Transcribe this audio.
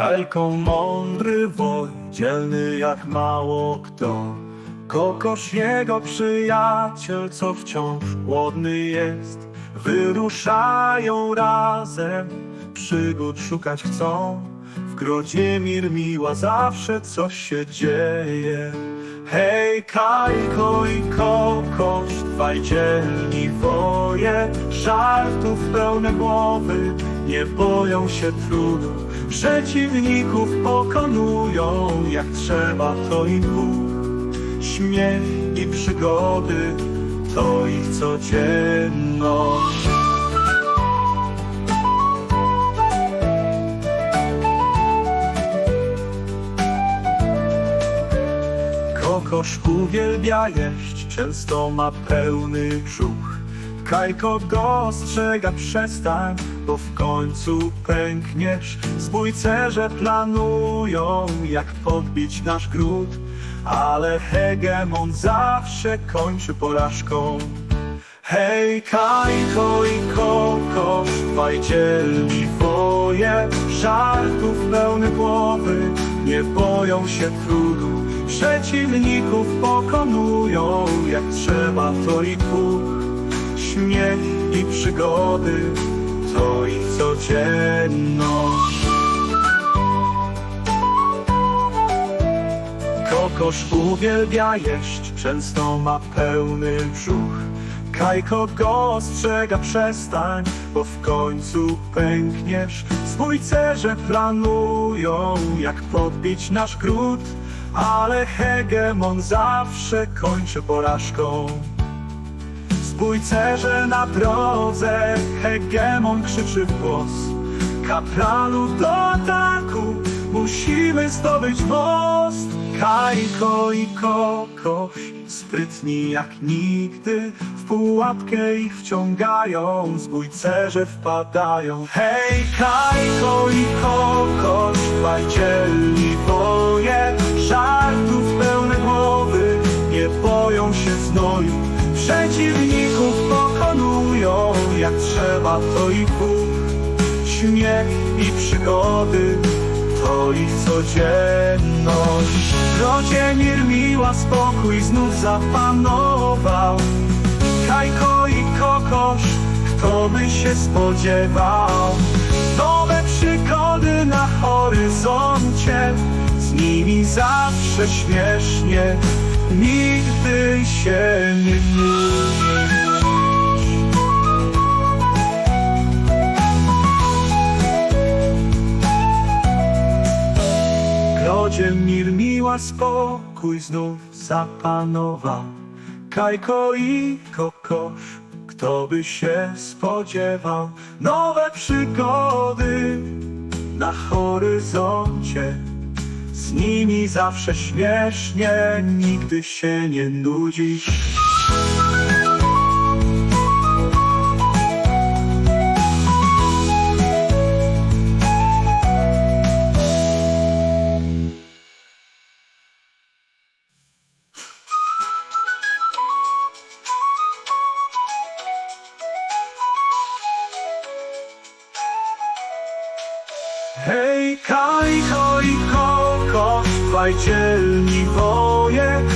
Kajko mądry woj, dzielny jak mało kto. Kokosz jego przyjaciel, co wciąż głodny jest. Wyruszają razem, przygód szukać chcą. W grodzie Mirmiła zawsze coś się dzieje. Hej, Kajko i Kokosz, dwaj dzielni woje, żartów pełne głowy, nie boją się trudu. Przeciwników pokonują, jak trzeba to i Bóg. Śmiech i przygody to ich codzienność. Kokosz uwielbia jeść, często ma pełny brzuch. Kajko go ostrzega, przestań, w końcu pękniesz. Zbójcerze planują, jak podbić nasz gród, ale hegemon zawsze kończy porażką. Hej, Kajko i Kokosz, dwaj dzielni woje, żartów pełne głowy, nie boją się trudu. Przeciwników pokonują, jak trzeba to i Bóg. Śmiech i przygody to ich codzienność. Kokosz uwielbia jeść, często ma pełny brzuch. Kajko go ostrzega, przestań, bo w końcu pękniesz. Zbójcerze planują, jak podbić nasz gród, ale hegemon zawsze kończy porażką. Zbójcerze na drodze, hegemon krzyczy w głos. Kapralu do ataku, musimy zdobyć most. Kajko i kokosz, sprytni jak nigdy, w pułapkę ich wciągają, zbójcerze wpadają. Hej, Kajko i kokosz, dwaj woje, żartów pełne głowy, nie boją się znoju. Przeciwników pokonują, jak trzeba to i Bóg. Śmiech i przygody to ich codzienność. Rodzie Mirmiła spokój znów zapanował. Kajko i kokosz, kto by się spodziewał? Nowe przygody na horyzoncie, z nimi zawsze śmiesznie, nigdy się nie W grodzie Mirmiła spokój znów zapanował. Kajko i kokosz, kto by się spodziewał? Nowe przygody na horyzoncie. Z nimi zawsze śmiesznie, nigdy się nie nudzisz. Hej, Kaliko i Koko, dwaj dzielni woje